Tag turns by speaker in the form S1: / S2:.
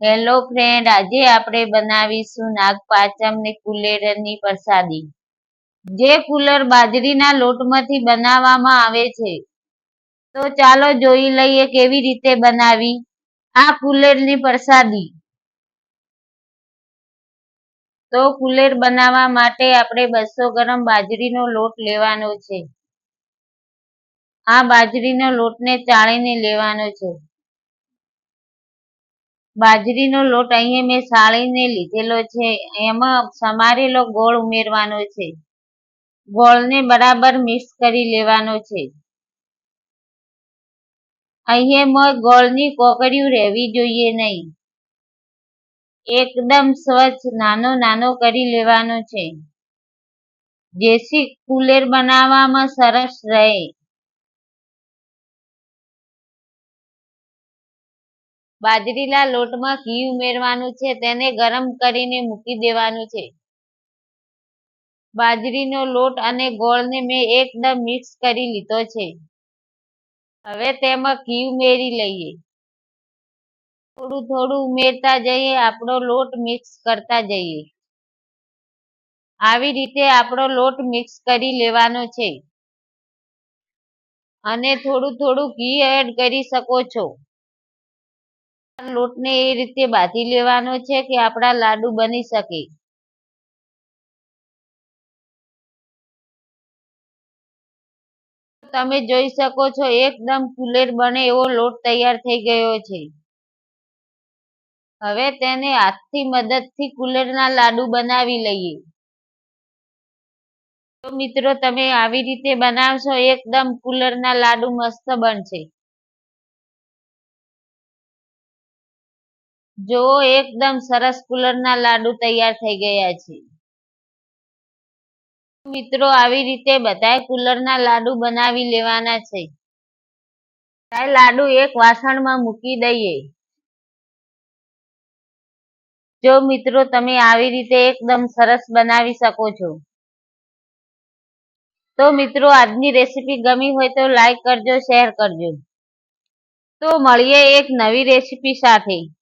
S1: Hello friend આજે આપણે બનાવીશું નાગપાચમ ને કુલેરની પ્રસાદી. જે કુલર બાજરીના લોટમાંથી બનાવવામાં આવે છે. તો ચાલો જોઈ લઈએ કેવી રીતે બનાવી આ કુલેરની પ્રસાદી. તો કુલેર બનાવવા માટે આપણે બસો ગ્રામ બાજરીનો લોટ લેવાનો છે. આ બાજરીનો લોટને ચાળીને લેવાનો છે. બાજરીનો લોટ અહીંયા મેં સાળીને લીધેલો છે. એમાં સમારેલો ગોળ ઉમેરવાનો છે. ગોળને બરાબર મિક્સ કરી લેવાનો છે. અહીંયા ગોળની કોકડીઓ રહેવી જોઈએ નહીં. એકદમ સ્વચ્છ, નાનો નાનો કરી લેવાનો છે. જેથી કુલેર બનાવવામાં સરસ રહે. બાજરીના લોટમાં ઘી ઉમેરવાનું છે, તેને ગરમ કરીને મૂકી દેવાનું છે. બાજરીનો લોટ અને ગોળને મેં એકદમ મિક્સ કરી લીધો છે. હવે તેમાં ઘી ઉમેરી લઈએ. થોડું થોડું ઉમેરતા જઈએ, આપણો લોટ મિક્સ કરતા જઈએ. આવી રીતે આપણો લોટ મિક્સ કરી લેવાનો છે. અને થોડું થોડું ઘી એડ કરી શકો છો. લોટને એ રીતે બાંધી લેવાનો છે કે આપણા લાડુ બની શકે. તમે જોઈ શકો છો એકદમ કુલેર બને એવો લોટ તૈયાર થઈ ગયો છે. હવે તેને હાથથી મદદથી કુલેરના લાડુ બનાવી લઈએ. તો મિત્રો તમે આવી રીતે બનાવશો એકદમ કુલરના લાડુ મસ્ત બનશે. જો એકદમ સરસ કુલરના લાડુ તૈયાર થઈ ગયા છે. મિત્રો, આવી રીતે બધાય કુલરના લાડુ બનાવી લેવાના છે. લાડુ એક વાસણમાં મૂકી દઈએ. જો મિત્રો, તમે આવી રીતે એકદમ સરસ બનાવી શકો છો. તો મિત્રો, આજની રેસીપી ગમી હોય તો લાઈક કરજો, શેર કરજો. તો મળીએ એક નવી રેસીપી સાથે.